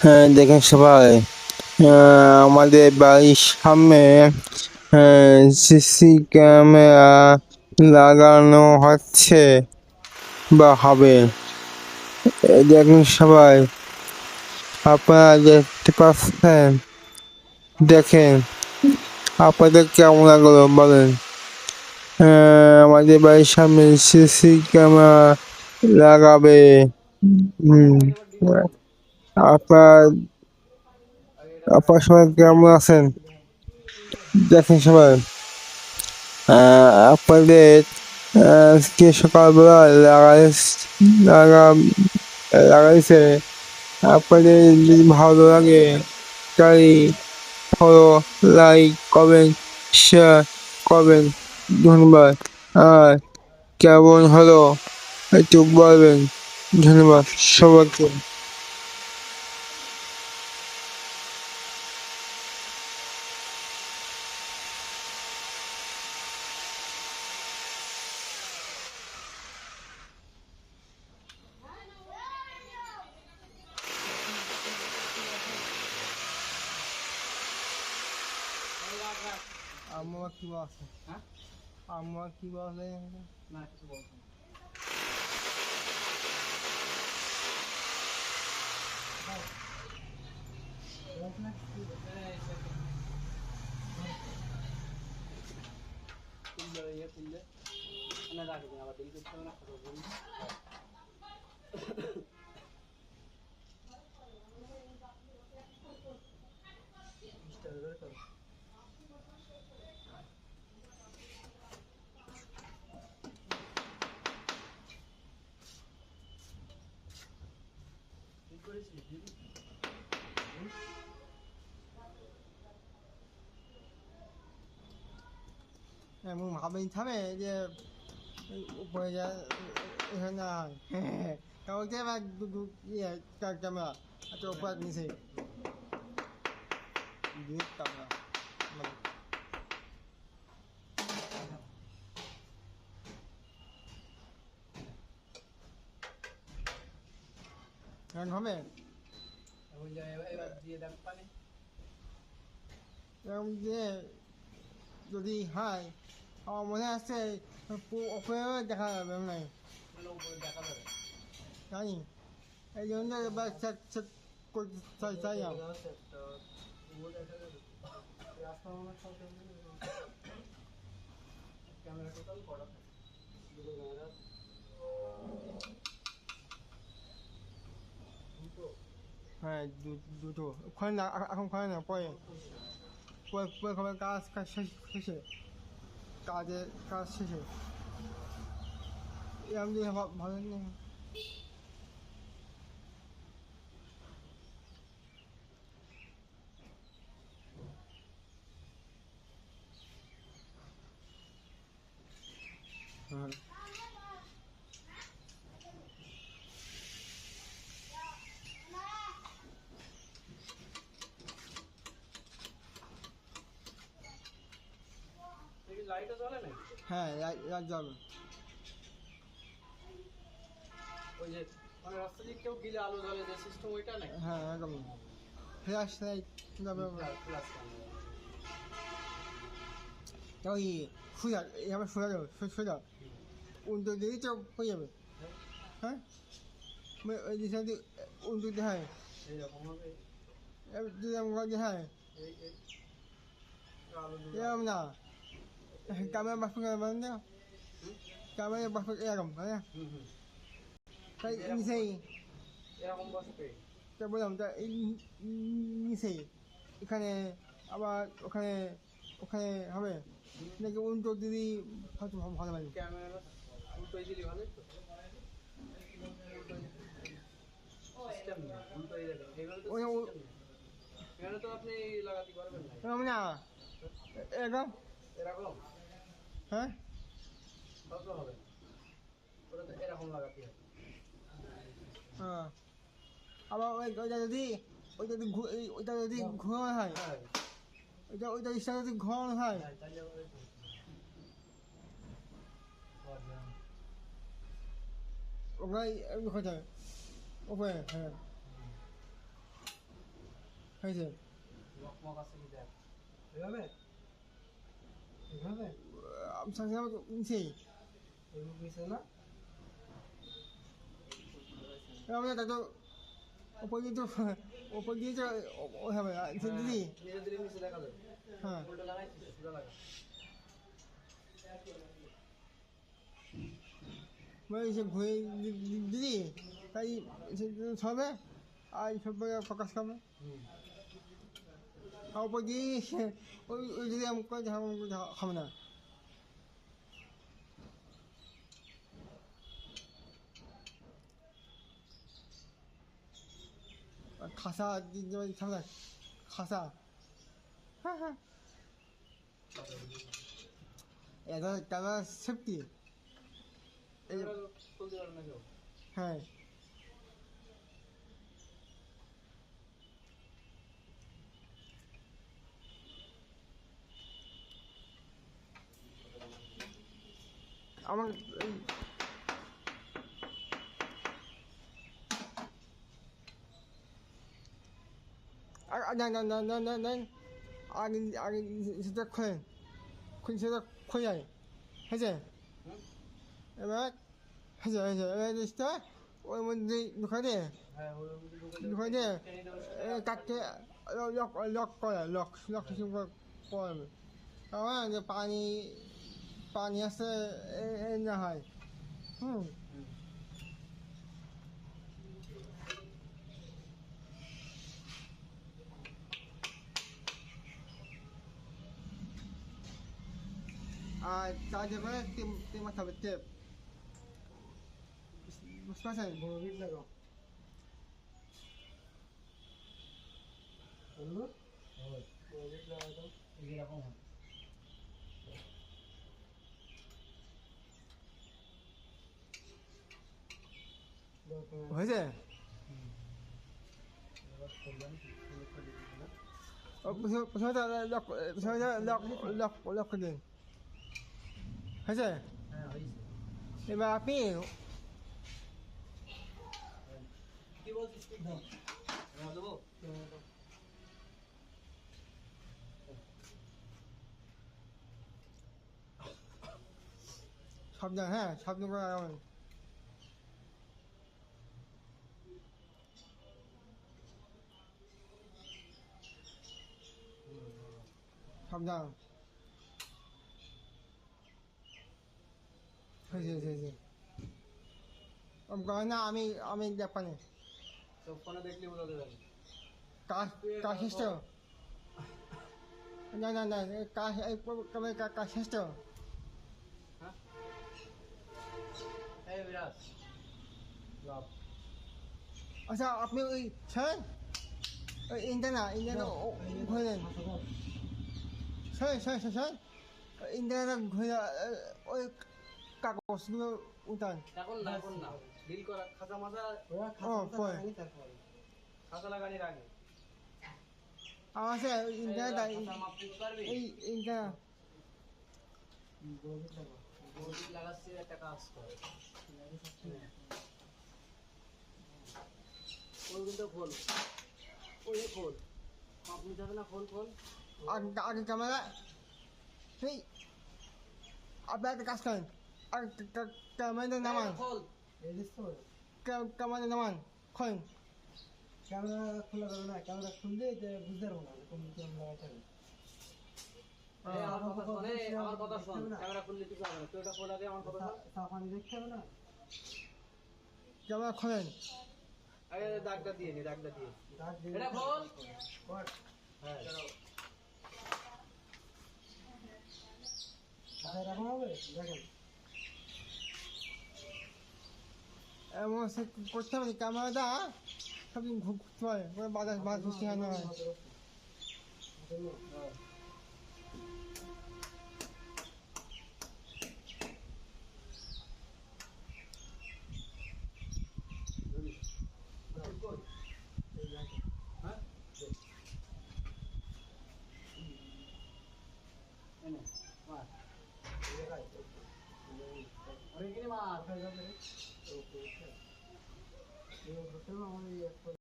হ্যাঁ দেখেন সবাই। আমাদের বাড়ির সামনে সিসি ক্যামেরা লাগানো হচ্ছে বা হবে। দেখুন সবাই, আপনারা দেখতে পাচ্ছেন? দেখেন, আপনাদের কেমন লাগল বলেন? আমাদের বাড়ির সামনে সিসি ক্যামেরা লাগাবে। হুম। আপনার আপনার সবাই কেমন আছেন? দেখেন সবাই। আপনাদের আজকে সকালবেলা লাগাই লাগা লাগাইছে? আপনাদের যদি ভালো লাগে, তাই ফলো লাইক করবেন শেয়ার করবেন ধন্যবাদ। আর কেমন হলো, একটু বলবেন। ধন্যবাদ সবাইকে। আমার কি বলছে হ্যাঁ? আমার কি বলে না কিছু বলছো না। তুললে ইয়ে তুললে। না, রাখবেন, আবার দেরি করতে হবে না, কথা বলুন। বিশটা করে করো। ঠিক করেছিস, দিদি? এমন ভাবেই থামে যে উপরে যা এখানে কাউ যে বা ইয়ে ক্যামেরা এত উপর নিচে। ক্যামেরা মানে। হবে? দিয়ে যে যদি হয় আমার মনে আছে উপরেও দেখা যাবে মানে যাবে। জানি। এই জন্য এবার চেক চেক করতে চাই চাই দুটো হ্যাঁ দুটো। ওখানে না এখ- এখন ওখানে না, পরে। পরে পরে খাবার কাজ কাজ কাজের কাজ শেষে। এরকম দিয়ে ভা- ভালো নেই হ্যাঁ দেখি লাইটও জ্বলে নাকি? হ্যাঁ রাত- যাবে। ওই যে রাস্তা দিয়ে কেউ গেলে আলো জ্বলে যে সিস্টেম ওইটা নাকি? হ্যাঁ একদম। ফ্ল্যাশ লাইট যাবে। প্লাস ক্যামেরা ওই সোজা এভাবে সোজা যাবে সোজা উল্টো দিকে তো হয়ে যাবে। হ্যাঁ? ওই- দিকে যদি উল্টো হয়। হবে। এবার হ্যাঁ। এরকম না। ক্যামেরা বাসপুর ক্যামেরা না ক্যামেরা বাসপুর এরকম তাই না হুম হুম তাই নিচেই এরকম বসবে তা বললাম তা এই নি- নিচেই এখানে আবার ওখানে ওখানে হবে নাকি উল্টো দিদি হয়তো ভালো ভালো লাগে ক্যামেরা উল্টোই দিলি ভালোই তো। এখানে তো আপনি লাগাতে পারবেন না এরকম এরকম হ্যাঁ? হবে। এরকম লাগাতে হবে। হ্যাঁ। আবার ওই ওইটা যদি ওইটা যদি ওইটা যদি ঘোরানো হয় হ্যাঁ। ওইটা ওইটা ইচ্ছা যদি ঘোরানো হয়। হ্যাঁ। ওখানে হয়ে যায় উপরে হ্যাঁ। হয়েছে মকমক আছে কি দেখ? এভাবে? নিচেই না আমাদের তাতো ওপর দিয়ে তো ওপর দিয়ে তো হবে দিদি হ্যাঁ লাগা ঘুরে দিদি তাই সবে আর সব ফোকাস করবে আর ওপর দিয়ে ওই যদি আমি করে হবে না খাসা থাকা খাসা হ্যাঁ হ্যাঁ এটা সেফটি হ্যাঁ আমার এই আর আর- না না না না না না আগে আগে সেটা খোলেন খুন সেটা খুলে যায় হয়েছে হুম এবার হয়েছে হয়েছে এবার জিনিসটা ওর মধ্যে ঢুকাতে হ্যাঁ ওই ওই ঢুকে ঢুকাতে টেনে দেবে কাটতে লক লক করে লক লক কিছু করবে কারণ যে পানি পানি আসতে এ না হয় হুম হুম। আর তার করে তিন তিন মাথা হবে টেপ বুঝতে পারছেন বড় বিট লাগাও বন্ধু বড় বিট লাগাও তো এরকম হয় হয়েছে এবার করলাম প্রথমে লক প্রথমে লক লক লক করে দিন হয়েছে হ্যাঁ এবার আপনি সাবধান হ্যাঁ সাবধান করে রাখবেন সাবধান। হয়েছে হয়েছে হয়েছে না আমি আমি দেখবানি তো ফোনে দেখলে বোঝা যাবে। না। কাজ কাজ শেষ তো না না না কাজ এই কবে কাজ শেষ তো হ্যাঁ? এই বিরাজ লাভ আচ্ছা আপনি ওই স্যার ওই ইন্টারনা ইন্টারনা ঘুরে দেন। স্যার স্যার স্যার স্যার ইন্টারনা ঘুরে ওই কাগজগুলো উঠান। এখন না এখন না। ডিল করা খাতা মাজা খাতা লাগানির আগে। ওই ইন্টারনেট এই ইন্টারনা বডি লাগাচ্ছি একটা কাজ কর। ওই কিন্তু খোল। ওই খোল। মাপ নিতে না খোল খোল। আগে আগে ক্যামেরা সেই আপনি একটা কাজ করেন। আগে ক্যামেরাটা নামান খোল ক্যামেরা নামান খোলেন ক্যামেরা খোলা যাবে না ক্যামেরা খুললে বুঝতে পারব না কোন লাগাতে হবে এই আমার কথা শোন আমার ক্যামেরা খুললে কিছু হবে না তুই এটা খোলা দে আমার কথা শোন দেখতে হবে না ক্যামেরা খোলেন আগে দাগটা দিয়ে নি দাগটা দিয়ে দাগ দিয়ে এটা খোল হ্যাঁ আচ্ছা হবে দেখেন এমন করতে হবে ক্যামেরাটা সবদিন ঘুরতে হয় বাজার হয় না হয় হ্যাঁ